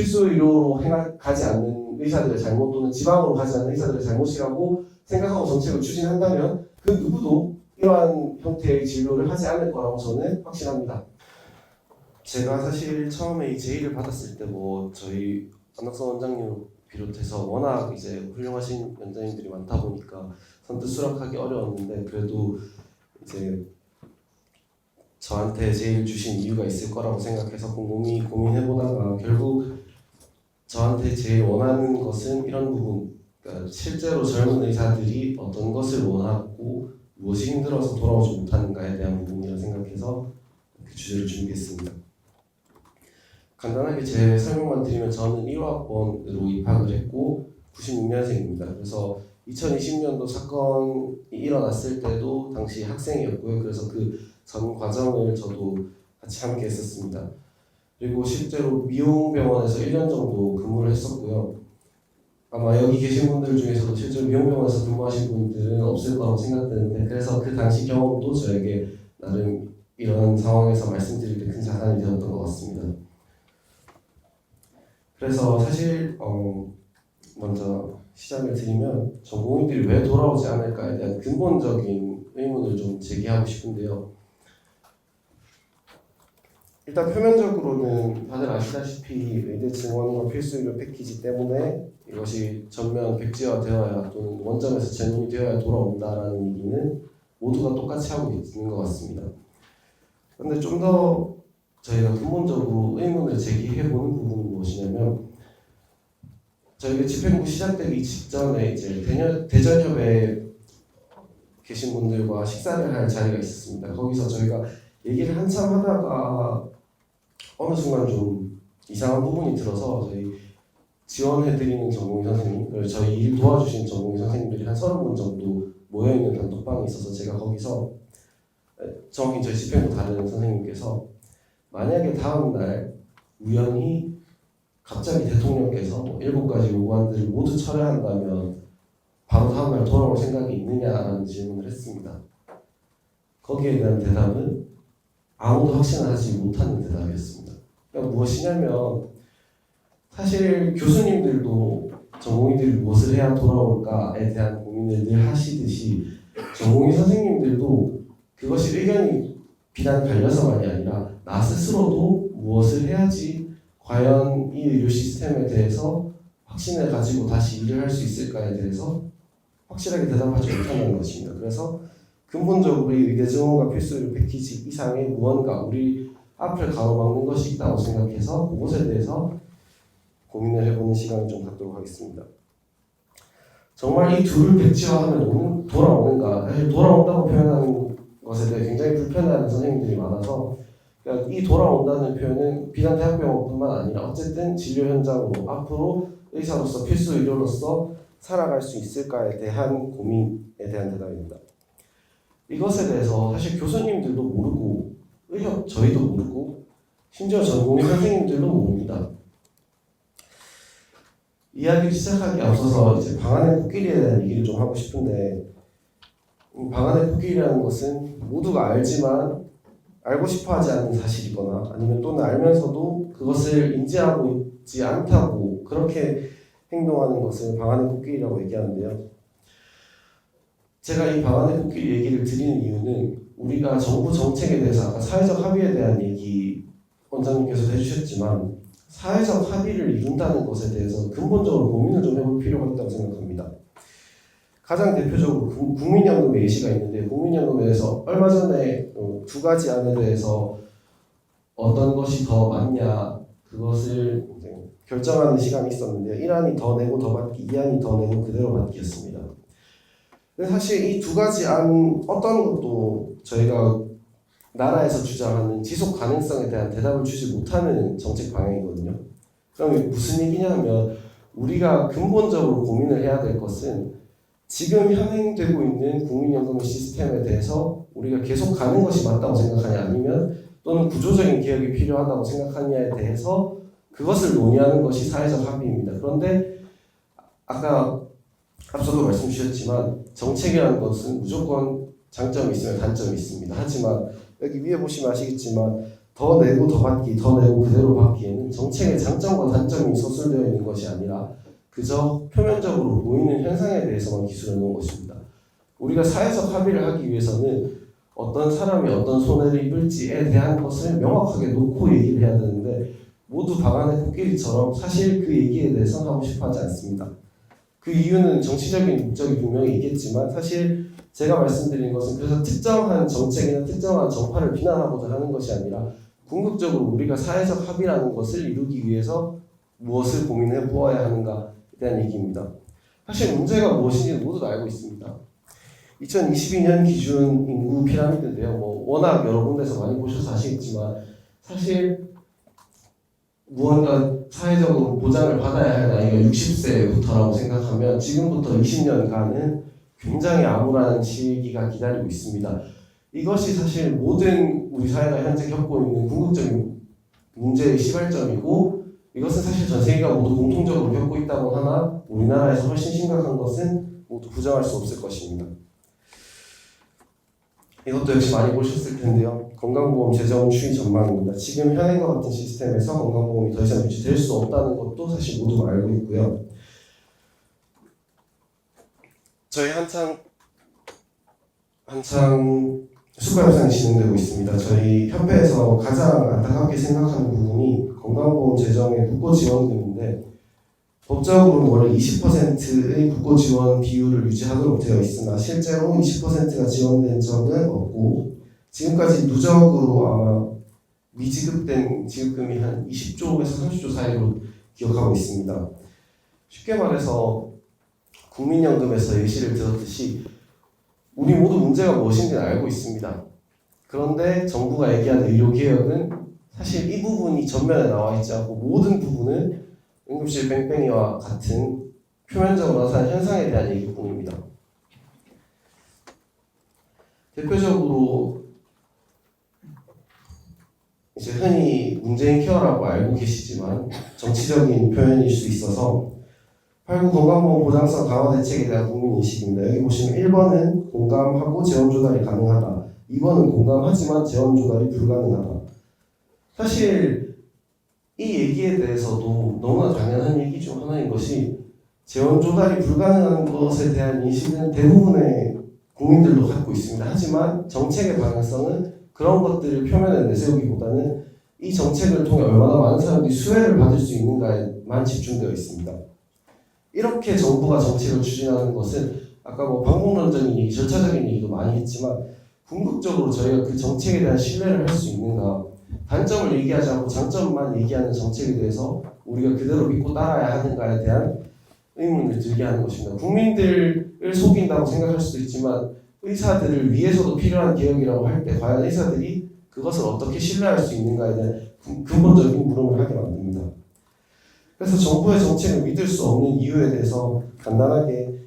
필수 의료로 행하, 가지 않는 의사들의 잘못 또는 지방으로 가지 않는 의사들의 잘못이라고 생각하고 정책을 추진한다면 그 누구도 이러한 형태의 진료를 하지 않을 거라고 저는 확신합니다. 제가 사실 처음에 이 제의를 받았을 때 뭐 저희 안학선 원장님 비롯해서 워낙 이제 훌륭하신 원장님들이 많다 보니까 선뜻 수락하기 어려웠는데 그래도 이제 저한테 제의를 주신 이유가 있을 거라고 생각해서 곰곰이 고민해보다가 결국 저한테 제일 원하는 것은 이런 부분 그러니까 실제로 젊은 의사들이 어떤 것을 원하고 무엇이 힘들어서 돌아오지 못하는가에 대한 부분이라 생각해서 그 주제를 준비했습니다. 간단하게 제 설명만 드리면 저는 1호학번으로 입학을 했고 96년생입니다. 그래서 2020년도 사건이 일어났을 때도 당시 학생이었고요. 그래서 그 전 과정을 저도 같이 함께 했었습니다. 그리고 실제로 미용병원에서 1년 정도 근무를 했었고요. 아마 여기 계신 분들 중에서도 실제로 미용병원에서 근무하신 분들은 없을 거라고 생각되는데 그래서 그 당시 경험도 저에게 나름 이런 상황에서 말씀드릴 때 큰 자산이 되었던 것 같습니다. 그래서 사실 어, 먼저 시작을 드리면 전공의들이 왜 돌아오지 않을까에 대한 근본적인 의문을 좀 제기하고 싶은데요. 일단 표면적으로는 다들 아시다시피 의대 증원과 필수 의료 패키지 때문에 이것이 전면 백지화되어야 또는 원점에서 재논이 되어야 돌아온다라는 얘기는 모두가 똑같이 하고 있는 것 같습니다. 그런데 좀 더 저희가 근본적으로 의문을 제기해보는 부분은 무엇이냐면 저희가 집행부 시작되기 직전에 이제 대전, 대전협에 계신 분들과 식사를 할 자리가 있었습니다. 거기서 저희가 얘기를 한참 하다가 어느 순간 좀 이상한 부분이 들어서 저희 지원해드리는 전공의 선생님 저희 일 도와주신 전공의 선생님들이 한 서른 분 정도 모여있는 단톡방이 있어서 제가 거기서 정확히 저희 집행부 다른 선생님께서 만약에 다음 날 우연히 갑자기 대통령께서 뭐 일곱 가지 요구안들을 모두 철회한다면 바로 다음 날 돌아올 생각이 있느냐라는 질문을 했습니다. 거기에 대한 대답은 아무도 확신을 하지 못하는 대답이었습니다. 그러니까 무엇이냐면 사실 교수님들도 전공의들이 무엇을 해야 돌아올까에 대한 고민을 늘 하시듯이 전공의 선생님들도 그것이 의견이 비단 갈려서만이 아니라 나 스스로도 무엇을 해야지 과연 이 의료 시스템에 대해서 확신을 가지고 다시 일을 할 수 있을까에 대해서 확실하게 대답하지 못하는 것입니다. 그래서 근본적으로 이 의대 증원과 필수 의료 패키지 이상의 무언가 우리 앞을 가로막는 것이 있다고 생각해서 그것에 대해서 고민을 해보는 시간을 좀 갖도록 하겠습니다. 정말 이 둘을 오는, 돌아오는가? 사실 돌아온다고 표현하는 것에 대해 굉장히 불편해하는 선생님들이 많아서 그러니까 이 돌아온다는 표현은 비단 대학병원뿐만 아니라 어쨌든 진료 현장으로 앞으로 의사로서 필수 의료로서 살아갈 수 있을까에 대한 고민에 대한 대답입니다. 이것에 대해서 사실 교수님들도 모르고 의협 저희도 모르고 심지어 전공의 선생님들도 모릅니다. 이야기를 시작하기 앞서서 이제 방안의 코끼리에 대한 얘기를 좀 하고 싶은데 음, 방안의 코끼리라는 것은 모두가 알지만 알고 싶어 하지 않는 사실이거나 아니면 또는 알면서도 그것을 인지하고 있지 않다고 그렇게 행동하는 것을 방안의 코끼리라고 얘기하는데요. 제가 이 방안의 코끼리 얘기를 드리는 이유는 우리가 정부 정책에 대해서 아까 사회적 합의에 대한 얘기 원장님께서도 해주셨지만 사회적 합의를 이룬다는 것에 대해서 근본적으로 고민을 좀 해볼 필요가 있다고 생각합니다. 가장 대표적으로 구- 국민연금의 예시가 있는데 국민연금에 대해서 얼마 전에 어, 두 가지 안에 대해서 어떤 것이 더 맞냐 그것을 결정하는 시간이 있었는데 1안이 더 내고 더 받기, 2안이 더 내고 그대로 받기 였습니다. 사실 이 두 가지 안 어떤 것도 저희가 나라에서 주장하는 지속 가능성에 대한 대답을 주지 못하는 정책 방향이거든요. 그럼 이게 무슨 얘기냐면 우리가 근본적으로 고민을 해야 될 것은 지금 현행되고 있는 국민연금 시스템에 대해서 우리가 계속 가는 것이 맞다고 생각하냐 아니면 또는 구조적인 개혁이 필요하다고 생각하냐에 대해서 그것을 논의하는 것이 사회적 합의입니다. 그런데 아까 앞서도 말씀 주셨지만 정책이라는 것은 무조건 장점이 있으면 단점이 있습니다. 하지만 여기 위에 보시면 아시겠지만 더 내고 더 받기, 더 내고 그대로 받기에는 정책의 장점과 단점이 서술되어 있는 것이 아니라 그저 표면적으로 보이는 현상에 대해서만 기술해 놓은 것입니다. 우리가 사회적 합의를 하기 위해서는 어떤 사람이 어떤 손해를 입을지에 대한 것을 명확하게 놓고 얘기를 해야 되는데 모두 박안의 코끼리처럼 사실 그 얘기에 대해서 하고 싶어 하지 않습니다. 그 이유는 정치적인 목적이 분명히 있겠지만 사실 제가 말씀드린 것은 그래서 특정한 정책이나 특정한 정파를 비난하고자 하는 것이 아니라 궁극적으로 우리가 사회적 합의라는 것을 이루기 위해서 무엇을 고민해 보아야 하는가에 대한 얘기입니다. 사실 문제가 무엇인지 모두 다 알고 있습니다. 2022년 기준 인구 피라미드인데요. 뭐 워낙 여러 군데서 많이 보셔서 아시겠지만 사실 무언가 사회적으로 보장을 받아야 할 나이가 60세부터라고 생각하면 지금부터 20년간은 굉장히 암울한 시기가 기다리고 있습니다. 이것이 사실 모든 우리 사회가 현재 겪고 있는 궁극적인 문제의 시발점이고 이것은 사실 전 세계가 모두 공통적으로 겪고 있다고 하나 우리나라에서 훨씬 심각한 것은 모두 부정할 수 없을 것입니다. 이것도 역시 많이 보셨을 텐데요. 건강보험 재정 추이 전망입니다. 지금 현행과 같은 시스템에서 건강보험이 더 이상 유지될 수 없다는 것도 사실 모두 알고 있고요. 저희 한창 한창 수가 협상이 진행되고 있습니다. 저희 협회에서 가장 안타깝게 생각하는 부분이 건강보험 재정의 국고 지원금인데 법적으로는 원래 20%의 국고 지원 비율을 유지하도록 되어 있으나 실제로 20%가 지원된 적은 없고 지금까지 누적으로 아마 미지급된 지급금이 한 20조에서 30조 사이로 기억하고 있습니다. 쉽게 말해서 국민연금에서 예시를 들었듯이 우리 모두 문제가 무엇인지는 알고 있습니다. 그런데 정부가 얘기하는 의료개혁은 사실 이 부분이 전면에 나와 있지 않고 모든 부분은 응급실 뺑뺑이와 같은 표면적으로 나타난 현상에 대한 얘기뿐입니다. 대표적으로 이제 흔히 문재인 케어라고 알고 계시지만 정치적인 표현일 수 있어서 8구 건강보험 보장성 강화 대책에 대한 국민 인식입니다. 여기 보시면 1번은 공감하고 재원 조달이 가능하다. 2번은 공감하지만 재원 조달이 불가능하다. 사실 이 얘기에 대해서도 너무나 당연한 얘기 중 하나인 것이 재원 조달이 불가능한 것에 대한 인식은 대부분의 국민들도 갖고 있습니다. 하지만 정책의 방향성은 그런 것들을 표면에 내세우기보다는 이 정책을 통해 얼마나 많은 사람들이 수혜를 받을 수 있는가에만 집중되어 있습니다. 이렇게 정부가 정책을 추진하는 것은 아까 뭐 방법론적인 얘기, 절차적인 얘기도 많이 했지만 궁극적으로 저희가 그 정책에 대한 신뢰를 할 수 있는가 단점을 얘기하지 않고 장점만 얘기하는 정책에 대해서 우리가 그대로 믿고 따라야 하는가에 대한 의문을 들게 하는 것입니다. 국민들을 속인다고 생각할 수도 있지만 의사들을 위해서도 필요한 개혁이라고 할 때 과연 의사들이 그것을 어떻게 신뢰할 수 있는가에 대한 근- 근본적인 물음을 하게 만듭니다. 그래서 정부의 정책을 믿을 수 없는 이유에 대해서 간단하게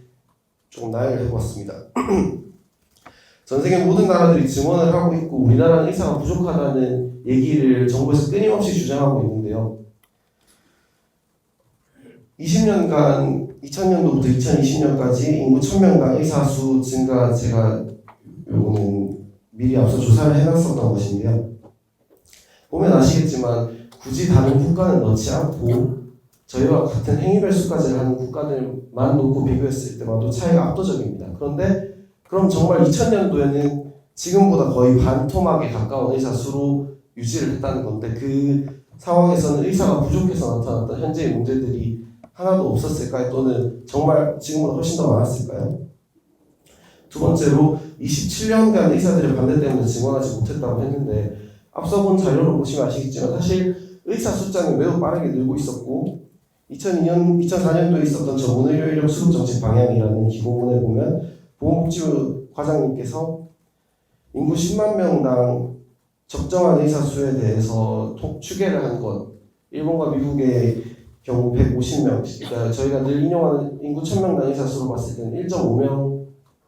조금 나열을 해보았습니다. 전 세계 모든 나라들이 증언을 하고 있고 우리나라는 의사가 부족하다는 얘기를 정부에서 끊임없이 주장하고 있는데요. 20년간 2000년도부터 2020년까지 인구 1000명당 의사 수 증가 제가 요거는 미리 앞서 조사를 해놨었던 것인데요. 보면 아시겠지만 굳이 다른 국가는 넣지 않고 저희와 같은 행위별 수까지 하는 국가들만 놓고 비교했을 때마다 차이가 압도적입니다. 그런데 그럼 정말 2000년도에는 지금보다 거의 반토막에 가까운 의사 수로 유지를 했다는 건데 그 상황에서는 의사가 부족해서 나타났던 현재의 문제들이 하나도 없었을까요? 또는 정말 지금보다 훨씬 더 많았을까요? 두 번째로 27년간 의사들의 반대 때문에 증언하지 못했다고 했는데 앞서 본 자료를 보시면 아시겠지만 사실 의사 숫자는 매우 빠르게 늘고 있었고 2002년, 2004년도에 있었던 전문의료 인력 수급 정책 방향이라는 기고문에 보면 보건복지부 과장님께서 인구 10만 명당 적정한 의사 수에 대해서 톡 추계를 한 것, 일본과 미국의 경우 150명, 그러니까 저희가 늘 인용하는 인구 1000명당 의사 수로 봤을 때는 1.5명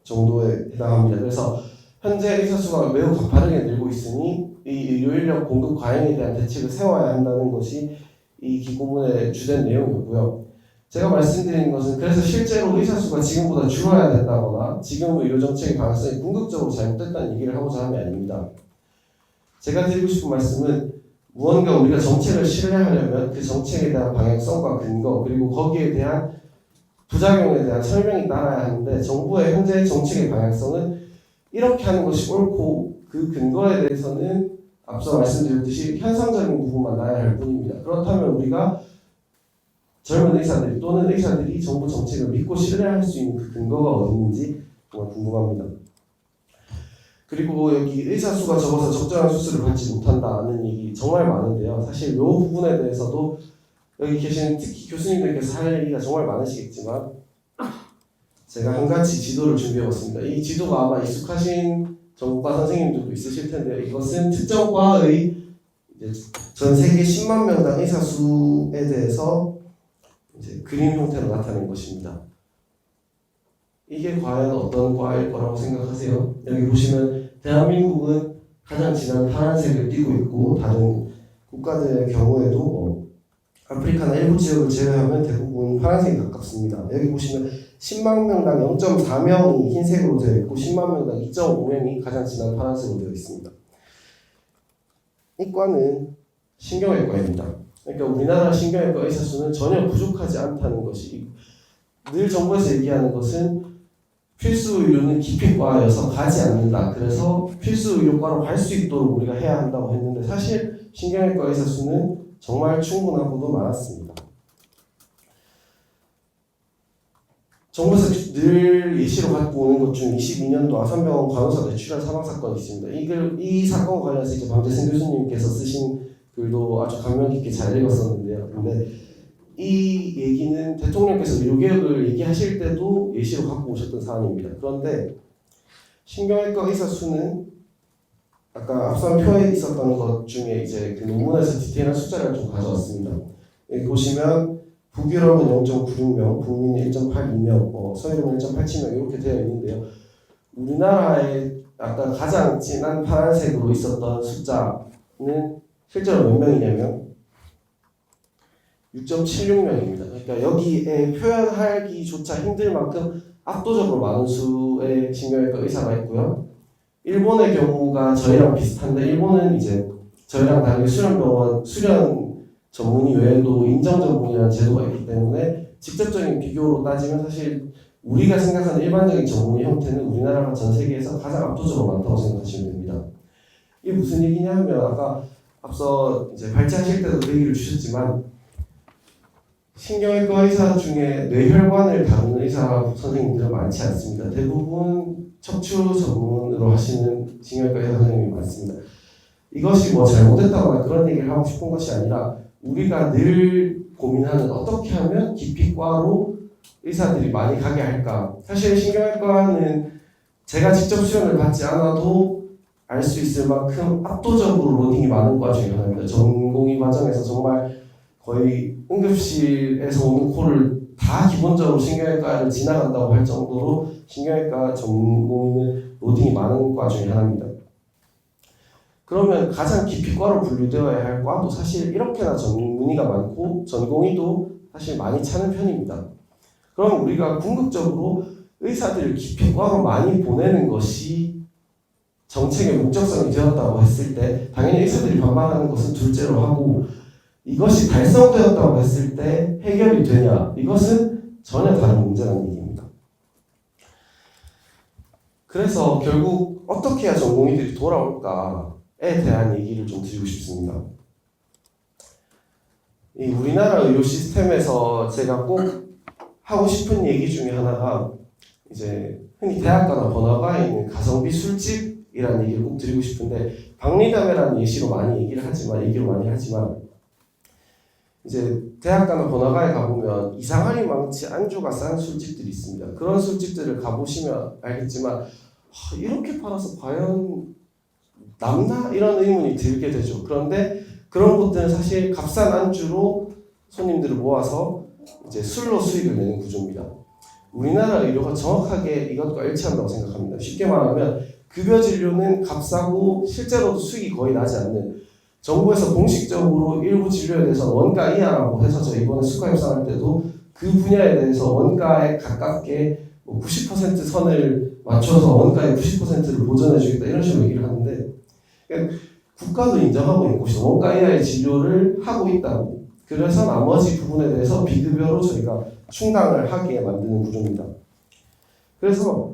정도에 해당합니다. 그래서 현재 의사 수가 매우 가파르게 늘고 있으니 이 의료 인력 공급 과잉에 대한 대책을 세워야 한다는 것이 이 기고문의 주된 내용이고요. 제가 말씀드린 것은 그래서 실제로 의사 수가 지금보다 줄어야 된다거나 지금의 의료 정책의 방향성이 궁극적으로 잘못됐다는 얘기를 하고자 함이 아닙니다. 제가 드리고 싶은 말씀은 무언가 우리가 정책을 신뢰하려면 그 정책에 대한 방향성과 근거 그리고 거기에 대한 부작용에 대한 설명이 따라야 하는데 정부의 현재 정책의 방향성은 이렇게 하는 것이 옳고 그 근거에 대해서는 앞서 말씀드렸듯이 현상적인 부분만 나야 할 뿐입니다. 그렇다면 우리가 젊은 의사들 또는 의사들이 정부 정책을 믿고 신뢰할 수 있는 그 근거가 어디 있는지 정말 궁금합니다. 그리고 여기 의사 수가 적어서 적절한 수술을 받지 못한다는 얘기 정말 많은데요. 사실 이 부분에 대해서도 여기 계신 특히 교수님들께서 할 얘기가 정말 많으시겠지만 제가 한 가지 지도를 준비해봤습니다. 이 지도가 아마 익숙하신 전국과 선생님들도 있으실 텐데요. 이것은 특정 과의 전 세계 10만 명당 의사 수에 대해서 이제 그림 형태로 나타낸 것입니다. 이게 과연 어떤 과일 거라고 생각하세요? 여기 보시면 대한민국은 가장 진한 파란색을 띠고 있고 다른 국가들의 경우에도 뭐 아프리카나 일부 지역을 제외하면 대부분 파란색이 가깝습니다. 여기 보시면 10만 명당 0.4명이 흰색으로 되어 있고 10만 명당 2.5명이 가장 진한 파란색으로 되어 있습니다. 이과는 신경외과입니다. 그러니까 우리나라 신경외과 의사 수는 전혀 부족하지 않다는 것이 늘 정부에서 얘기하는 것은 필수 의료는 기피과여서 가지 않는다. 그래서 필수 의료과로 갈 수 있도록 우리가 해야 한다고 했는데 사실 신경외과 의사 수는 정말 충분하고도 많았습니다. 정부에서 늘 예시로 갖고 오는 것 중 22년도 아산병원 간호사 뇌출혈 사망 사건이 있습니다. 이 글 이 사건 관련해서 이제 방재승 교수님께서 쓰신 글도 아주 감명 깊게 잘 읽었었는데요. 근데 이 얘기는 대통령께서 의료개혁을 얘기하실 때도 예시로 갖고 오셨던 사안입니다. 그런데 신경외과 의사 수는 아까 앞선 표에 있었던 것 중에 이제 그 논문에서 디테일한 숫자를 좀 가져왔습니다. 여기 보시면 북유럽은 0.96명, 북미는 1.82명, 어, 서유럽은 1.87명 이렇게 되어 있는데요. 우리나라에 아까 가장 진한 파란색으로 있었던 숫자는 실제로 몇 명이냐면 6.76명입니다. 그러니까 여기에 표현하기조차 힘들 만큼 압도적으로 많은 수의 신경외과 의사가 있고요. 일본의 경우가 저희랑 비슷한데 일본은 이제 저희랑 다르게 수련병원 수련 전문의 외에도 인정 전문이라는 제도가 있기 때문에 직접적인 비교로 따지면 사실 우리가 생각하는 일반적인 전문의 형태는 우리나라가 전 세계에서 가장 압도적으로 많다고 생각하시면 됩니다. 이게 무슨 얘기냐 하면 아까 앞서 이제 발제하실 때도 그 얘기를 주셨지만 신경외과 의사 중에 뇌혈관을 다루는 의사 선생님들은 많지 않습니다. 대부분 척추 전문으로 하시는 의사 선생님이 많습니다. 이것이 뭐 잘못했다거나 그런 얘기를 하고 싶은 것이 아니라 우리가 늘 고민하는 어떻게 하면 기피과로 의사들이 많이 가게 할까. 사실 신경외과는 제가 직접 수련을 받지 않아도 알 수 있을 만큼 압도적으로 로딩이 많은 과 중에 하나입니다. 전공의 과정에서 정말 거의 응급실에서 오는 콜을 다 기본적으로 신경외과를 지나간다고 할 정도로 신경외과 전공의는 로딩이 많은 과 중에 하나입니다. 그러면 가장 기피과로 분류되어야 할 과도 사실 이렇게나 전문의가 많고 전공의도 사실 많이 차는 편입니다. 그럼 우리가 궁극적으로 의사들을 기피과로 많이 보내는 것이 정책의 목적성이 되었다고 했을 때 당연히 의사들이 반발하는 것은 둘째로 하고 이것이 달성되었다고 했을 때 해결이 되냐 이것은 전혀 다른 문제라는 얘기입니다. 그래서 결국 어떻게 해야 전공의들이 돌아올까에 대한 얘기를 좀 드리고 싶습니다. 이 우리나라 의료 시스템에서 제가 꼭 하고 싶은 얘기 중에 하나가 이제 흔히 대학가나 번화가에 있는 가성비 술집이라는 얘기를 꼭 드리고 싶은데 박리담회라는 예시로 많이 얘기를 하지만 얘기를 많이 하지만 이제 대학 가나 번화가에 가보면 이상하리 망치 안주가 싼 술집들이 있습니다. 그런 술집들을 가보시면 알겠지만 하, 이렇게 팔아서 과연 남나 이런 의문이 들게 되죠. 그런데 그런 곳들은 사실 값싼 안주로 손님들을 모아서 이제 술로 수익을 내는 구조입니다. 우리나라 의료가 정확하게 이것과 일치한다고 생각합니다. 쉽게 말하면 급여 진료는 값싸고 실제로도 수익이 거의 나지 않는 정부에서 공식적으로 일부 진료에 대해서 원가 이하라고 해서 저희 이번에 수가 협상할 때도 그 분야에 대해서 원가에 가깝게 90% 선을 맞춰서 원가의 90%를 보전해 주겠다 이런 식으로 얘기를 하는데 국가도 인정하고 곳이 원가 이하의 진료를 하고 있다고. 그래서 나머지 부분에 대해서 비급여로 저희가 충당을 하게 만드는 구조입니다. 그래서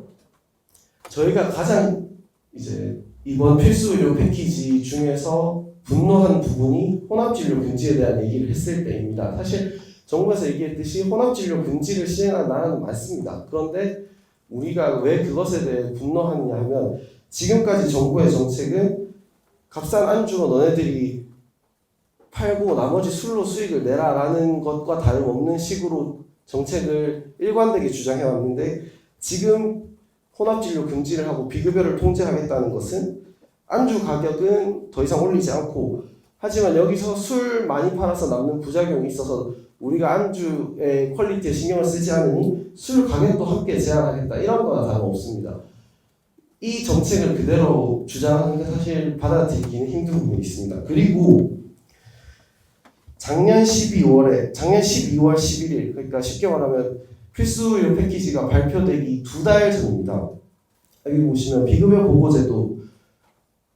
저희가 가장 이제 이번 필수 의료 패키지 중에서 분노한 부분이 혼합진료 금지에 대한 얘기를 했을 때입니다. 사실 정부에서 얘기했듯이 혼합진료 금지를 시행한 나라는 많습니다. 그런데 우리가 왜 그것에 대해 분노하느냐 하면 지금까지 정부의 정책은 값싼 안주로 너네들이 팔고 나머지 술로 수익을 내라라는 것과 다름없는 식으로 정책을 일관되게 주장해 왔는데 지금 혼합진료 금지를 하고 비급여를 통제하겠다는 것은 안주 가격은 더 이상 올리지 않고 하지만 여기서 술 많이 팔아서 남는 부작용이 있어서 우리가 안주의 퀄리티에 신경을 쓰지 않으니 술 가격도 함께 제한하겠다 이런 거나 다름없습니다. 이 정책을 그대로 주장하는 게 사실 받아들이기는 힘든 부분이 있습니다. 그리고 작년 12월에 작년 12월 11일 그러니까 쉽게 말하면 필수 의료 패키지가 발표되기 두 달 전입니다. 여기 보시면 비급여 보고제도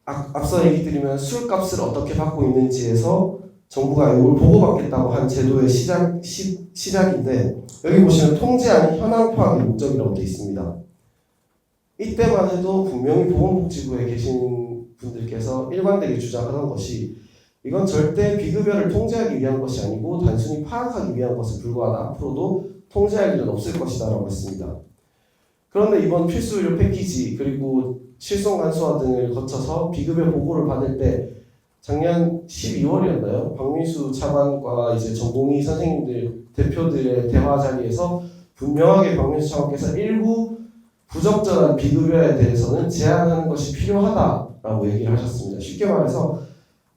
앞, 앞서 얘기 드리면 술값을 어떻게 받고 있는지에서 정부가 이걸 보고받겠다고 한 제도의 시작 시, 시작인데 여기 보시면 통제하는 현황 파악이 목적이라고 되어 있습니다. 이때만 해도 분명히 보건복지부에 계신 분들께서 일관되게 주장하던 것이 이건 절대 비급여를 통제하기 위한 것이 아니고 단순히 파악하기 위한 것에 불과하다. 앞으로도 통제할 일은 없을 것이다 라고 했습니다. 그런데 이번 필수 의료 패키지 그리고 실손 간소화 등을 거쳐서 비급여 보고를 받을 때 작년 12월이었나요? 박민수 차관과 이제 전공의 선생님들 대표들의 대화 자리에서 분명하게 박민수 차관께서 일부 부적절한 비급여에 대해서는 제한하는 것이 필요하다라고 얘기를 하셨습니다. 쉽게 말해서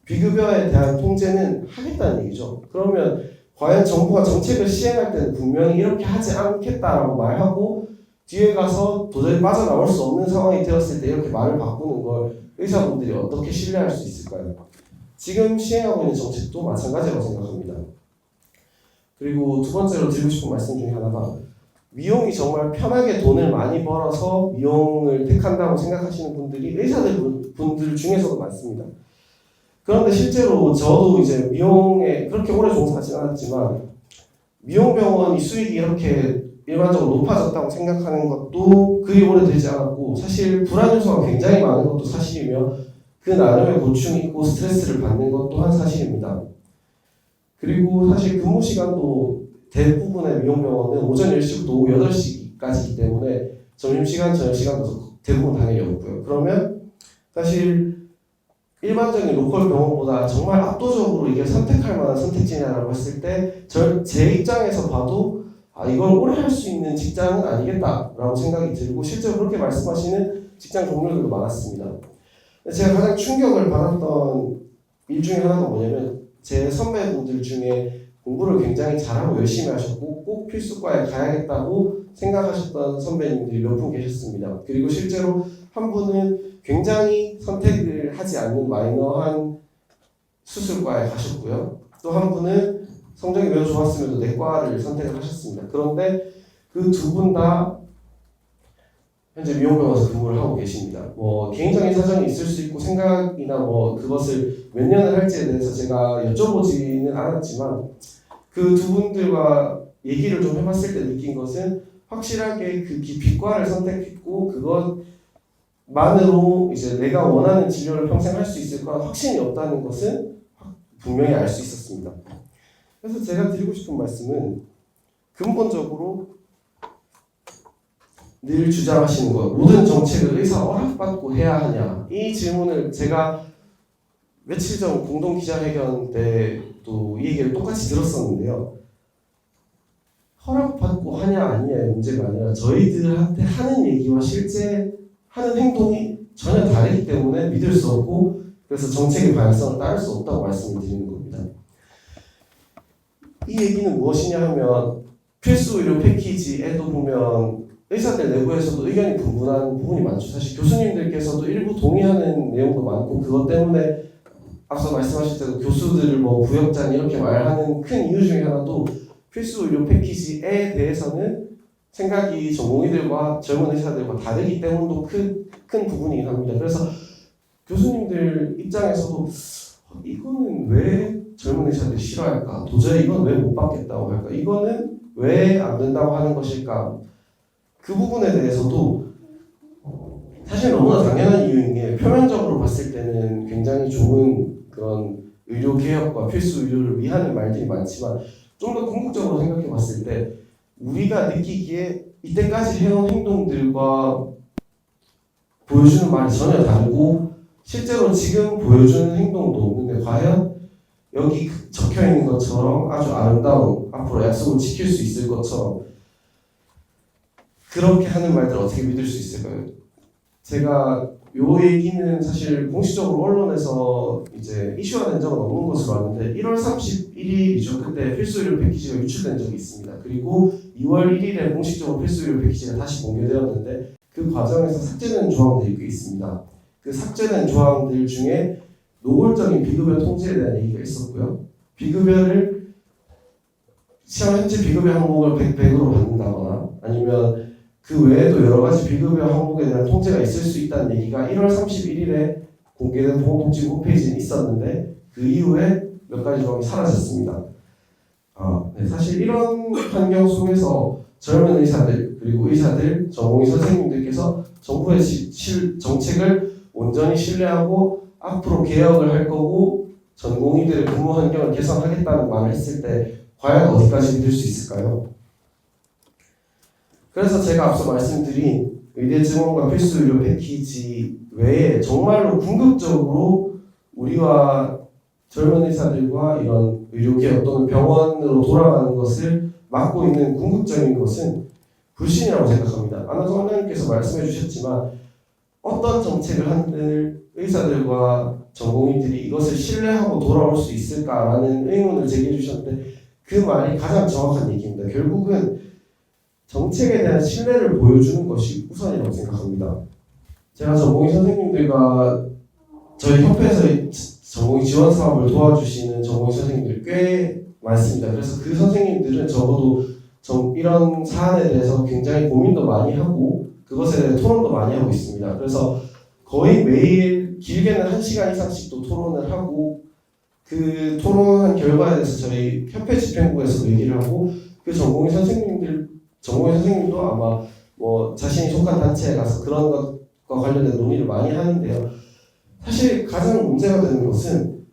비급여에 대한 통제는 하겠다는 얘기죠. 그러면 과연 정부가 정책을 시행할 때는 분명히 이렇게 하지 않겠다라고 말하고 뒤에 가서 도저히 빠져나올 수 없는 상황이 되었을 때 이렇게 말을 바꾸는 걸 의사분들이 어떻게 신뢰할 수 있을까요? 지금 시행하고 있는 정책도 마찬가지라고 생각합니다. 그리고 두 번째로 드리고 싶은 말씀 중에 하나가 미용이 정말 편하게 돈을 많이 벌어서 미용을 택한다고 생각하시는 분들이 의사들 분- 분들 중에서도 많습니다. 그런데 실제로 저도 이제 미용에 그렇게 오래 종사하지 않았지만 미용병원이 수익이 이렇게 일반적으로 높아졌다고 생각하는 것도 그리 오래되지 않았고 사실 불안 요소가 굉장히 많은 것도 사실이며 그 나름의 고충이 있고 스트레스를 받는 것 또한 사실입니다. 그리고 사실 근무 시간도 대부분의 미용병원은 오전 10시부터 오후 8시까지이기 때문에 점심시간, 저녁시간도 대부분 당연히 없고요. 그러면 사실 일반적인 로컬 병원보다 정말 압도적으로 이게 선택할 만한 선택지냐라고 했을 때 제 입장에서 봐도 아 이걸 오래 할 수 있는 직장은 아니겠다라고 생각이 들고 실제로 그렇게 말씀하시는 직장 동료들도 많았습니다. 제가 가장 충격을 받았던 일 중에 하나가 뭐냐면 제 선배분들 중에 공부를 굉장히 잘하고 열심히 하셨고 꼭 필수과에 가야겠다고 생각하셨던 선배님들이 몇 분 계셨습니다. 그리고 실제로 한 분은 굉장히 선택을 하지 않는 마이너한 수술과에 가셨고요. 또 한 분은 성적이 매우 좋았음에도 내과를 선택을 하셨습니다. 그런데 그 두 분 다 현재 미용병원에서 근무를 하고 계십니다. 뭐 개인적인 사정이 있을 수 있고 생각이나 뭐 그것을 몇 년을 할지에 대해서 제가 여쭤보지는 않았지만 그 두 분들과 얘기를 좀 해봤을 때 느낀 것은 확실하게 그 기피과를 선택했고 그것만으로 이제 내가 원하는 진료를 평생 할 수 있을 거란 확신이 없다는 것은 분명히 알 수 있었습니다. 그래서 제가 드리고 싶은 말씀은 근본적으로 늘 주장하시는 것 모든 정책을 의사 허락받고 해야 하냐 이 질문을 제가 며칠 전 공동 기자회견 때도 이 얘기를 똑같이 들었었는데요. 허락받고 하냐 아니냐의 문제가 아니라 저희들한테 하는 얘기와 실제 하는 행동이 전혀 다르기 때문에 믿을 수 없고 그래서 정책의 방향성을 따를 수 없다고 말씀을 드리는 겁니다. 이 얘기는 무엇이냐 하면 필수 의료 패키지에도 보면 의사들 내부에서도 의견이 분분한 부분이 많죠. 사실 교수님들께서도 일부 동의하는 내용도 많고 그것 때문에 앞서 말씀하실 때도 교수들을 뭐 부역자니 이렇게 말하는 큰 이유 중에 하나도 필수 의료 패키지에 대해서는 생각이 전공의들과 젊은 의사들과 다르기 때문도 큰, 큰 부분이긴 합니다. 그래서 교수님들 입장에서도 어, 이거는 왜 젊은 의사들이 싫어할까? 도저히 이건 왜 못 받겠다고 할까? 이거는 왜 안 된다고 하는 것일까? 그 부분에 대해서도 사실 너무나 당연한 이유인 게 표면적으로 봤을 때는 굉장히 좋은 그런 의료 개혁과 필수 의료를 위하는 말들이 많지만 좀 더 궁극적으로 생각해 봤을 때 우리가 느끼기에 이때까지 해온 행동들과 보여주는 말이 전혀 다르고 실제로 지금 보여주는 행동도 없는데 과연 여기 적혀 있는 것처럼 아주 아름다운 앞으로 약속을 지킬 수 있을 것처럼 그렇게 하는 말들 어떻게 믿을 수 있을까요? 제가 요 얘기는 사실 공식적으로 언론에서 이제 이슈화된 적은 없는 것으로 아는데 1월 31일이죠. 그때 필수의료 패키지가 유출된 적이 있습니다. 그리고 2월 1일에 공식적으로 필수의료 패키지가 다시 공개되었는데 그 과정에서 삭제된 조항들이 꽤 있습니다. 그 삭제된 조항들 중에 노골적인 비급여 통제에 대한 얘기가 있었고요. 비급여를 시험 현재 비급여 항목을 100, 100으로 받는다거나 아니면 그 외에도 여러 가지 비급여 항목에 대한 통제가 있을 수 있다는 얘기가 1월 31일에 공개된 보건복지부 홈페이지에 있었는데 그 이후에 몇 가지 조항이 사라졌습니다. 아, 네, 사실 이런 환경 속에서 젊은 의사들 그리고 의사들, 전공의 선생님들께서 정부의 시- 실- 정책을 온전히 신뢰하고 앞으로 개혁을 할 거고 전공의들의 근무 환경을 개선하겠다는 말을 했을 때 과연 어디까지 믿을 수 있을까요? 그래서 제가 앞서 말씀드린 의대 증원과 필수 의료 패키지 외에 정말로 궁극적으로 우리와 젊은 의사들과 이런 의료개혁 또는 병원으로 돌아가는 것을 막고 있는 궁극적인 것은 불신이라고 생각합니다. 안나성 원장님께서 말씀해 주셨지만 어떤 정책을 하는 의사들과 전공의들이 이것을 신뢰하고 돌아올 수 있을까라는 의문을 제기해 주셨는데 그 말이 가장 정확한 얘기입니다. 결국은 정책에 대한 신뢰를 보여주는 것이 우선이라고 생각합니다. 제가 전공의 선생님들과 저희 협회에서 전공의 지원 사업을 도와주시는 전공의 선생님들이 꽤 많습니다. 그래서 그 선생님들은 적어도 정- 이런 사안에 대해서 굉장히 고민도 많이 하고 그것에 대해 토론도 많이 하고 있습니다. 그래서 거의 매일 길게는 한 시간 이상씩도 토론을 하고 그 토론한 결과에 대해서 저희 협회 집행부에서 얘기를 하고 그 전공의 선생님들 전공의 선생님도 아마 뭐 자신이 속한 단체에 가서 그런 것과 관련된 논의를 많이 하는데요. 사실 가장 문제가 되는 것은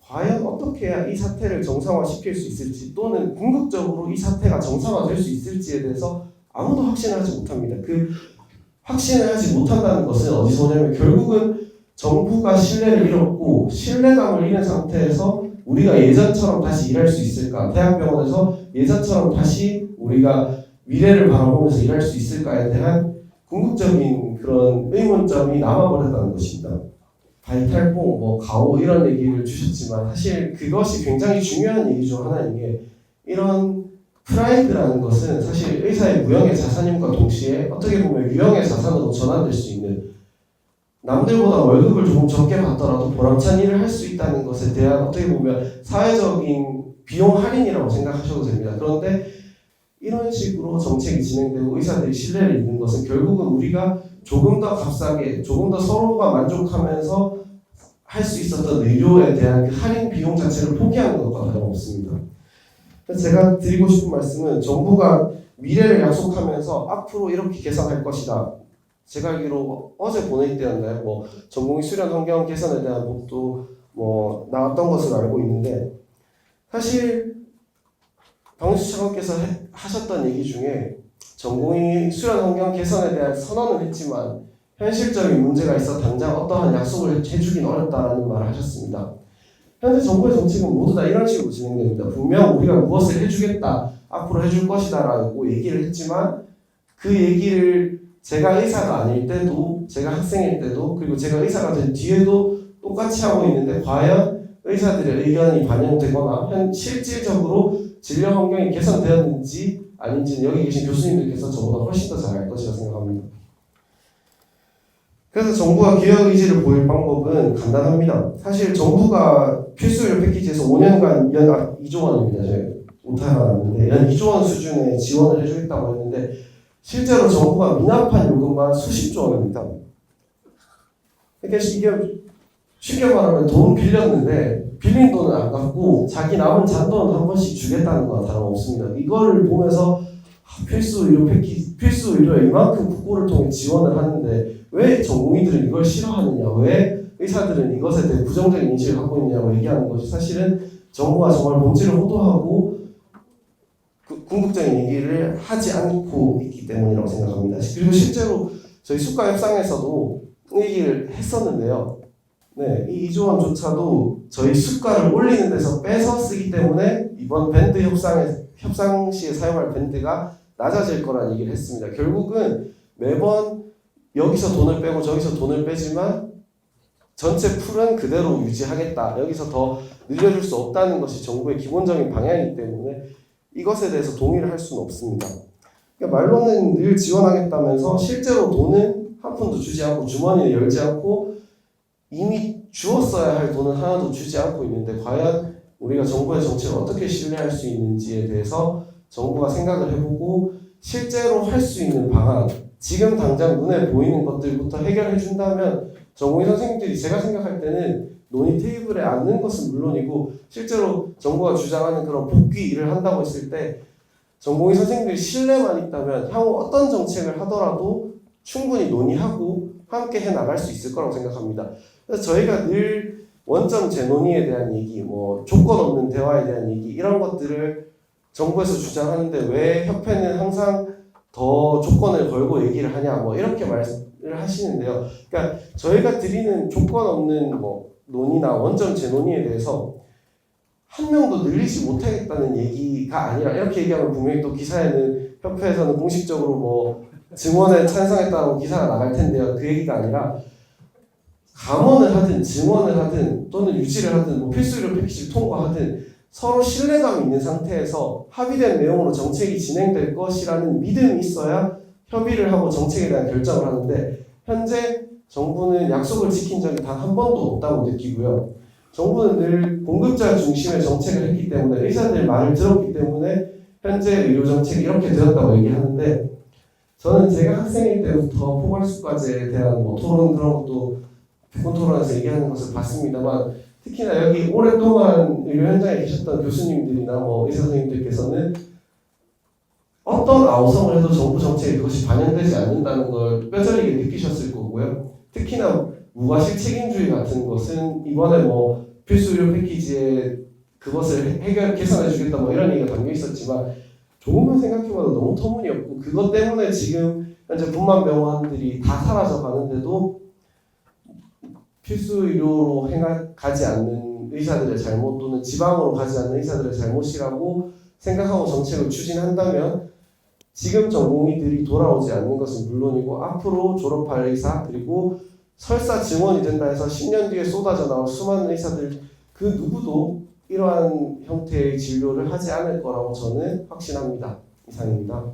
과연 어떻게 해야 이 사태를 정상화시킬 수 있을지 또는 궁극적으로 이 사태가 정상화될 수 있을지에 대해서 아무도 확신을 하지 못합니다. 그 확신을 하지 못한다는 것은 어디서 오냐면 결국은 정부가 신뢰를 잃었고 신뢰감을 잃은 상태에서 우리가 예전처럼 다시 일할 수 있을까? 대학병원에서 예전처럼 다시 우리가 미래를 바라보면서 일할 수 있을까에 대한 궁극적인 그런 의문점이 남아버렸다는 것입니다. 바이탈봉, 뭐 가오 이런 얘기를 주셨지만 사실 그것이 굉장히 중요한 얘기 중 하나인 게 이런 프라이드라는 것은 사실 의사의 무형의 자산임과 동시에 어떻게 보면 유형의 자산으로 전환될 수 있는 남들보다 월급을 조금 적게 받더라도 보람찬 일을 할 수 있다는 것에 대한 어떻게 보면 사회적인 비용 할인이라고 생각하셔도 됩니다. 그런데 이런 식으로 정책이 진행되고 의사들이 신뢰를 잃는 것은 결국은 우리가 조금 더 값싸게, 조금 더 서로가 만족하면서 할 수 있었던 의료에 대한 그 할인 비용 자체를 포기하는 것과 다름없습니다. 그래서 제가 드리고 싶은 말씀은 정부가 미래를 약속하면서 앞으로 이렇게 개선할 것이다. 제가 알기로 어제 본회의 때였나요? 뭐 전공의 수련 환경 개선에 대한 법도 뭐 나왔던 것으로 알고 있는데 사실 방수 차관께서 해- 하셨던 얘기 중에 전공의 수련 환경 개선에 대한 선언은 했지만 현실적인 문제가 있어 당장 어떠한 약속을 해주긴 어렵다라는 말을 하셨습니다. 현재 정부의 정책은 모두 다 이런 식으로 진행됩니다. 분명 우리가 무엇을 해주겠다, 앞으로 해줄 것이다라고 얘기를 했지만 그 얘기를 제가 의사가 아닐 때도, 제가 학생일 때도, 그리고 제가 의사가 된 뒤에도 똑같이 하고 있는데 과연 의사들의 의견이 반영되거나 현 실질적으로 진료 환경이 개선되었는지 아닌지는 여기 계신 교수님들께서 저보다 훨씬 더 잘 알 것이라 생각합니다. 그래서 정부가 개혁 의지를 보일 방법은 간단합니다. 사실 정부가 필수 의료 패키지에서 5년간 연 아, 2조 원입니다. 제가 오타가 났는데 연 2조 원 수준의 지원을 해주겠다고 했는데 실제로 정부가 미납한 요금만 수십조 원입니다. 그러니까 이게 쉽게 말하면 돈 빌렸는데 빌린 돈은 안 갚고 자기 남은 잔돈 한 번씩 주겠다는 거나 다름없습니다. 이거를 보면서 아, 필수 의료 패키지, 필수 의료에 이만큼 국고를 통해 지원을 하는데 왜 전공의들은 이걸 싫어하느냐, 왜 의사들은 이것에 대해 부정적인 인식을 갖고 있냐고 얘기하는 것이 사실은 정부가 정말 본질을 호도하고 그 궁극적인 얘기를 하지 않고 있기 때문이라고 생각합니다. 그리고 실제로 저희 수가 협상에서도 얘기를 했었는데요. 네, 이 이조원조차도 저희 수가를 올리는 데서 빼서 쓰기 때문에 이번 밴드 협상에 협상 시에 사용할 밴드가 낮아질 거란 얘기를 했습니다. 결국은 매번 여기서 돈을 빼고 저기서 돈을 빼지만 전체 풀은 그대로 유지하겠다. 여기서 더 늘려줄 수 없다는 것이 정부의 기본적인 방향이기 때문에 이것에 대해서 동의를 할 수는 없습니다. 그러니까 말로는 늘 지원하겠다면서 실제로 돈은 한 푼도 주지 않고 주머니에 열지 않고 이미 주었어야 할 돈은 하나도 주지 않고 있는데 과연 우리가 정부의 정책을 어떻게 신뢰할 수 있는지에 대해서 정부가 생각을 해보고 실제로 할 수 있는 방안 지금 당장 눈에 보이는 것들부터 해결해 준다면 전공의 선생님들이 제가 생각할 때는 논의 테이블에 앉는 것은 물론이고 실제로 정부가 주장하는 그런 복귀 일을 한다고 했을 때 전공의 선생님들이 신뢰만 있다면 향후 어떤 정책을 하더라도 충분히 논의하고 함께 해 나갈 수 있을 거라고 생각합니다. 그래서 저희가 늘 원점 재논의에 대한 얘기, 뭐 조건 없는 대화에 대한 얘기 이런 것들을 정부에서 주장하는데 왜 협회는 항상 더 조건을 걸고 얘기를 하냐, 뭐 이렇게 말씀 을 하시는데요. 그러니까 저희가 드리는 조건 없는 뭐 논의나 원점 재논의에 대해서 한 명도 늘리지 못하겠다는 얘기가 아니라 이렇게 얘기하면 분명히 또 기사에는 협회에서는 공식적으로 뭐 증원에 찬성했다고 기사가 나갈 텐데요. 그 얘기가 아니라 감원을 하든 증원을 하든 또는 유지를 하든 뭐 필수의료 패키지를 통과하든 서로 신뢰감 있는 상태에서 합의된 내용으로 정책이 진행될 것이라는 믿음이 있어야 협의를 하고 정책에 대한 결정을 하는데 현재 정부는 약속을 지킨 적이 단 한 번도 없다고 느끼고요. 정부는 늘 공급자 중심의 정책을 했기 때문에 의사들 말을 들었기 때문에 현재 의료 정책이 이렇게 되었다고 얘기하는데 저는 제가 학생일 때부터 포괄수과제에 대한 뭐 토론 그런 것도 백분 토론에서 얘기하는 것을 봤습니다만 특히나 여기 오랫동안 의료 현장에 계셨던 교수님들이나 뭐 의사 선생님들께서는 어떤 아우성을 해도 정부 정책에 그것이 반영되지 않는다는 걸 뼈저리게 느끼셨을 거고요. 특히나 무과실 책임주의 같은 것은 이번에 뭐 필수 의료 패키지에 그것을 해결 개선해 주겠다 뭐 이런 얘기가 담겨 있었지만 조금만 생각해봐도 너무 터무니없고 그것 때문에 지금 현재 분만 병원들이 다 사라져 가는데도 필수 의료로 가지 않는 의사들의 잘못 또는 지방으로 가지 않는 의사들의 잘못이라고 생각하고 정책을 추진한다면 지금 전공의들이 돌아오지 않는 것은 물론이고 앞으로 졸업할 의사 그리고 설사 증원이 된다 해서 10년 뒤에 쏟아져 나올 수많은 의사들 그 누구도 이러한 형태의 진료를 하지 않을 거라고 저는 확신합니다. 이상입니다.